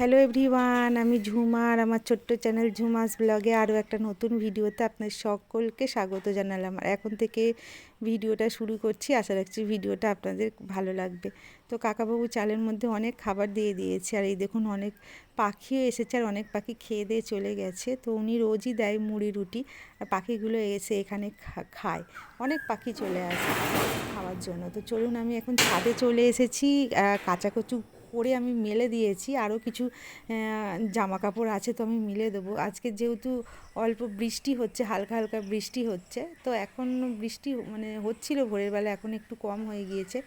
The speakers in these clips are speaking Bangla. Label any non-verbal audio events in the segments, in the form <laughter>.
হ্যালো এভরিওয়ান, আমি ঝুমা আর আমার ছোট্ট চ্যানেল ঝুমাস ব্লগে আরও একটা নতুন ভিডিওতে আপনার সকলকে স্বাগত জানালাম। আর এখন থেকে ভিডিওটা শুরু করছি। আশা রাখছি ভিডিওটা আপনাদের ভালো লাগবে। তো কাকাবাবু চালের মধ্যে অনেক খাবার দিয়ে দিয়েছে। আর এই দেখুন অনেক পাখিও এসেছে আর অনেক পাখি খেয়ে দিয়ে চলে গেছে। তো উনি রোজই দেয় মুড়ি, রুটি আর পাখিগুলো এসে এখানে খায়। অনেক পাখি চলে আসে খাওয়ার জন্য। তো চলুন আমি এখন ছাদে চলে এসেছি। কাঁচা কচু করে আমি মেলে দিয়েছি, আরও কিছু জামা কাপড় আছে তো আমি মিলে দেবো। আজকে যেহেতু অল্প বৃষ্টি হচ্ছে, হালকা হালকা বৃষ্টি হচ্ছে, তো এখন বৃষ্টি মানে হচ্ছিল ভোরের বেলা, এখন একটু কম হয়ে গিয়েছে।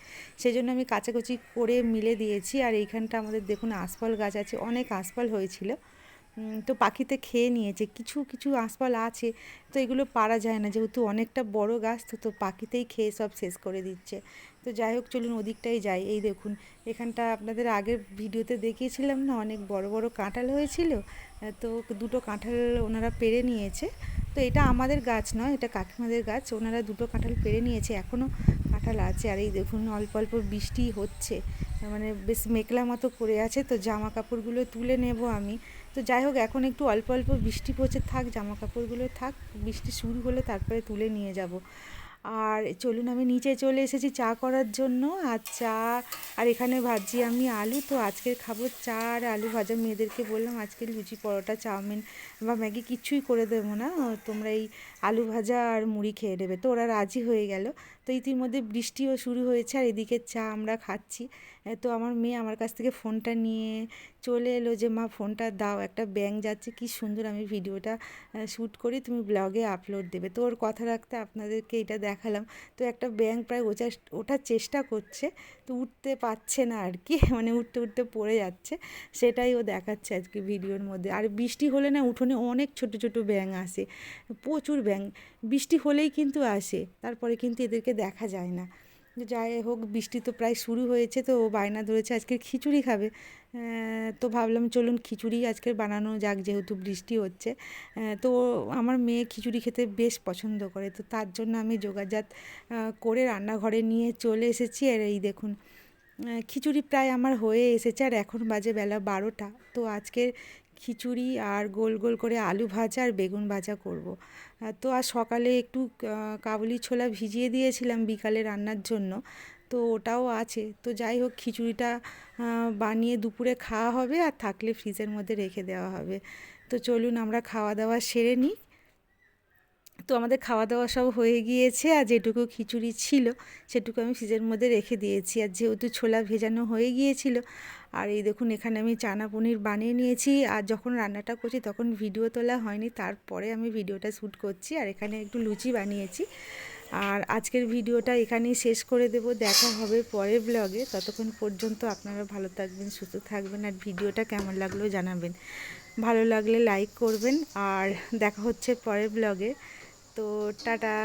সেই জন্য আমি কাচাকুচি করে মিলে দিয়েছি, আর এইখানটা আমাদের দেখুন, আসফল গাছ আছে, অনেক আসফল হয়েছিল। তো পাখিতে খেয়ে নিয়েছে। কিছু কিছু আঁশপালা আছে, তো এগুলো পারা যায় না। যেহেতু অনেকটা বড় গাছ, তো তো পাখিতেই খেয়ে সব শেষ করে দিচ্ছে। তো যাই হোক, চলুন ওদিকটাই যাই। এই দেখুন, এখানটা আপনাদের আগের ভিডিওতে দেখিয়েছিলাম না, অনেক বড় বড় কাঁঠাল হয়েছিল। তো দুটো কাঁঠাল ওনারা পেরে নিয়েছে। তো এটা আমাদের গাছ নয়, এটা কাকিমাদের গাছ। ওনারা দুটো কাঁঠাল পেরে নিয়েছে এখনও কাঁঠাল আছে। আর এই দেখুন, অল্প অল্প বৃষ্টি হচ্ছে। মানে বেশ মেঘলা মতো করে আছে, তো জামা কাপড়গুলো তুলে নেব আমি। তো যাই হোক, এখন একটু অল্প অল্প বৃষ্টি পড়ছে, থাক জামা কাপড়গুলো থাক, বৃষ্টি শুরু হলে তারপরে তুলে নিয়ে যাব। আর চলুন, আমি নিচে চলে এসেছি চা করার জন্য। আর চা, আর এখানে ভাজি আমি আলু। তো আজকে খাব চা আর আলু ভাজা। মেয়েদেরকে বললাম, আজকে লুচি পরোটা, চাউমিন বা ম্যাগি কিচ্ছুই করে দেবো না। তোমরা এই আলু ভাজা আর মুড়ি খেয়ে নেবে। তো ওরা রাজি হয়ে গেল। তো ইতিমধ্যে বৃষ্টিও শুরু হয়েছে, আর এদিকে চা আমরা খাচ্ছি। তো আমার মেয়ে আমার কাছ থেকে ফোনটা নিয়ে চলে এলো যে, মা, ফোনটা দাও, একটা ব্যাং যাচ্ছে, কি সুন্দর আমি ভিডিওটা শ্যুট করি, তুমি ব্লগে আপলোড দেবে। তো ওর কথা রাখতে আপনাদেরকে এটা দেখালাম। তো একটা ব্যাং প্রায় ওচা ওঠার চেষ্টা করছে, তো উঠতে পারছে না আর কি <laughs> মানে উঠতে উঠতে পড়ে যাচ্ছে। সেটাই ও দেখাচ্ছে আজকে ভিডিওর মধ্যে। আর বৃষ্টি হলে না উঠোনে অনেক ছোট ছোট ব্যাং আসে, প্রচুর ব্যাং বৃষ্টি হলেই কিন্তু আসে, তারপরে কিন্তু এদেরকে দেখা যায় না। যাই হোক, বৃষ্টি তো প্রায় শুরু হয়েছে, তো ও বায়না ধরেছে, আজকে খিচুড়ি খাবে। তো ভাবলাম চলুন খিচুড়ি আজকে বানানো যাক, যেহেতু বৃষ্টি হচ্ছে। তো আমার মেয়ে খিচুড়ি খেতে বেশ পছন্দ করে, তো তার জন্য আমি যোগাযাত করে রান্নাঘরে নিয়ে চলে এসেছি। আর এই দেখুন খিচুড়ি প্রায় আমার হয়ে এসেছে আর এখন বাজে বেলা বারোটা। তো আজকের খিচুড়ি আর গোল গোল করে আলু ভাজা আর বেগুন ভাজা করব। তো আর সকালে একটু কাবুলি ছোলা ভিজিয়ে দিয়েছিলাম বিকালে রান্নার জন্য। তো ওটাও আছে। তো যাই হোক, খিচুড়িটা বানিয়ে দুপুরে খাওয়া হবে আর থাকলে ফ্রিজের মধ্যে রেখে দেওয়া হবে। তো চলুন আমরা খাওয়া দাওয়া সেরে নিই। তো আমাদের খাওয়া দাওয়া সব হয়ে গিয়েছে আর যেটুকু খিচুড়ি ছিল সেটুকু আমি ফ্রিজের মধ্যে রেখে দিয়েছি। আর যেহেতু ছোলা ভেজানো হয়ে গিয়েছিল, আর এই দেখুন এখানে আমি চানা পনির বানিয়ে নিয়েছি। আর যখন রান্নাটা করছি তখন ভিডিও তোলা হয়নি, তারপরে আমি ভিডিওটা শ্যুট করছি আর এখানে একটু লুচি বানিয়েছি। আর আজকের ভিডিওটা এখানেই শেষ করে দেব। দেখা হবে পরের ব্লগে ততক্ষণ পর্যন্ত আপনারা ভালো থাকবেন, সুস্থ থাকবেন আর ভিডিওটা কেমন লাগল জানাবেন। ভালো লাগলে লাইক করবেন। আর দেখা হচ্ছে পরের ব্লগে তো টাটা।